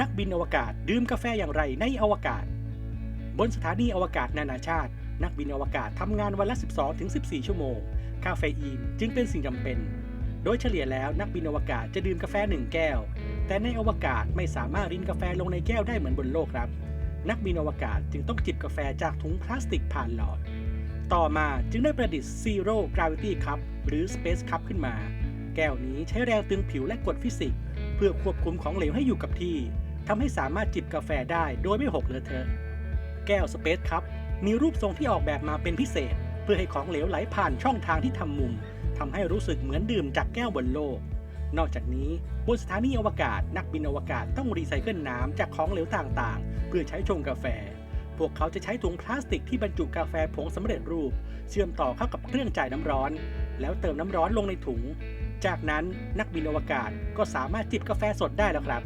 นักบินอวกาศดื่มกาแฟอย่างไรในอวกาศ บนสถานีอวกาศนานาชาติ นักบินอวกาศทำงานวันละ 12-14 ชั่วโมง คาเฟอีนจึงเป็นสิ่งจำเป็น โดยเฉลี่ยแล้วนักบินอวกาศจะดื่มกาแฟหนึ่งแก้ว แต่ในอวกาศไม่สามารถรินกาแฟลงในแก้วได้เหมือนบนโลกครับ นักบินอวกาศจึงต้องจิบกาแฟจากถุงพลาสติกผ่านหลอด ต่อมาจึงได้ประดิษฐ์ Zero Gravity Cup หรือ Space Cup ขึ้นมา แก้วนี้ใช้แรงตึงผิวและกฎฟิสิกส์เพื่อควบคุมของเหลวให้อยู่กับที่ ทำให้สามารถจิบกาแฟได้โดยไม่หกเลอะเทอะ แก้ว Space Cup มีรูปทรงที่ออกแบบมาเป็นพิเศษ เพื่อให้ของเหลวไหลผ่านช่องทางที่ทำมุมทำให้รู้สึกเหมือนดื่มจากแก้วบนโลก นอกจากนี้บนสถานีอวกาศนักบินอวกาศต้องรีไซเคิลน้ำจากของเหลวต่างๆ เพื่อใช้ชงกาแฟ พวกเขาจะใช้ถุงพลาสติกที่บรรจุกาแฟผงสำเร็จรูป เชื่อมต่อเข้ากับเครื่องจ่ายน้ำร้อน แล้วเติมน้ำร้อนลงในถุง จากนั้นนักบินอวกาศก็สามารถจิบกาแฟสดได้แล้วครับ